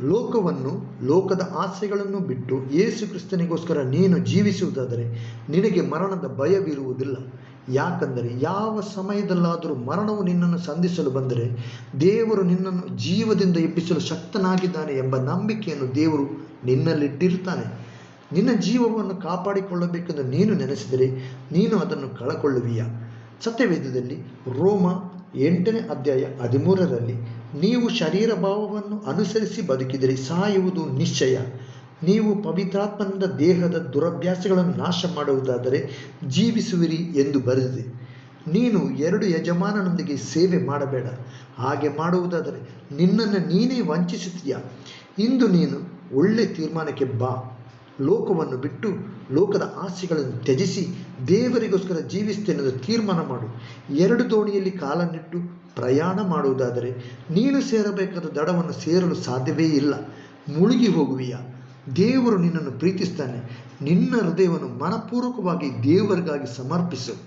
ಲೋಕವನ್ನು, ಲೋಕದ ಆಸೆಗಳನ್ನು ಬಿಟ್ಟು ಯೇಸು ಕ್ರಿಸ್ತನಿಗೋಸ್ಕರ ನೀನು ಜೀವಿಸುವುದಾದರೆ ನಿನಗೆ ಮರಣದ ಭಯವಿರುವುದಿಲ್ಲ. ಯಾಕಂದರೆ ಯಾವ ಸಮಯದಲ್ಲಾದರೂ ಮರಣವು ನಿನ್ನನ್ನು ಸಂಧಿಸಲು ಬಂದರೆ ದೇವರು ನಿನ್ನನ್ನು ಜೀವದಿಂದ ಎಬ್ಬಿಸಲು ಶಕ್ತನಾಗಿದ್ದಾನೆ ಎಂಬ ನಂಬಿಕೆಯನ್ನು ದೇವರು ನಿನ್ನಲ್ಲಿಟ್ಟಿರುತ್ತಾನೆ. ನಿನ್ನ ಜೀವವನ್ನು ಕಾಪಾಡಿಕೊಳ್ಳಬೇಕೆಂದು ನೀನು ನೆನೆಸಿದರೆ ನೀನು ಅದನ್ನು ಕಳಕೊಳ್ಳುವೀಯ? ಸತ್ಯವೇದದಲ್ಲಿ ರೋಮ ಎಂಟನೇ ಅಧ್ಯಾಯ ಹದಿಮೂರರಲ್ಲಿ ನೀವು ಶರೀರ ಭಾವವನ್ನು ಅನುಸರಿಸಿ ಬದುಕಿದರೆ ಸಾಯುವುದು ನಿಶ್ಚಯ. ನೀವು ಪವಿತ್ರಾತ್ಮನಿಂದ ದೇಹದ ದುರಭ್ಯಾಸಗಳನ್ನು ನಾಶ ಮಾಡುವುದಾದರೆ ಜೀವಿಸುವಿರಿ ಎಂದು ಬರೆದಿದೆ. ನೀನು ಎರಡು ಯಜಮಾನನೊಂದಿಗೆ ಸೇವೆ ಮಾಡಬೇಡ. ಹಾಗೆ ಮಾಡುವುದಾದರೆ ನಿನ್ನನ್ನು ನೀನೇ ವಂಚಿಸುತ್ತೀಯ? ಇಂದು ನೀನು ಒಳ್ಳೆ ತೀರ್ಮಾನಕ್ಕೆ ಬಾ. ಲೋಕವನ್ನು ಬಿಟ್ಟು ಲೋಕದ ಆಸೆಗಳನ್ನು ತ್ಯಜಿಸಿ ದೇವರಿಗೋಸ್ಕರ ಜೀವಿಸ್ತೇನೆಂದು ತೀರ್ಮಾನ ಮಾಡು. ಎರಡು ದೋಣಿಯಲ್ಲಿ ಕಾಲನ್ನಿಟ್ಟು ಪ್ರಯಾಣ ಮಾಡುವುದಾದರೆ ನೀನು ಸೇರಬೇಕಾದ ದಡವನ್ನು ಸೇರಲು ಸಾಧ್ಯವೇ ಇಲ್ಲ. ಮುಳುಗಿ ಹೋಗುವೆಯ? ದೇವರು ನಿನ್ನನ್ನು ಪ್ರೀತಿಸ್ತಾನೆ. ನಿನ್ನ ಹೃದಯವನ್ನು ಮನಪೂರ್ವಕವಾಗಿ ದೇವರಿಗಾಗಿ ಸಮರ್ಪಿಸು.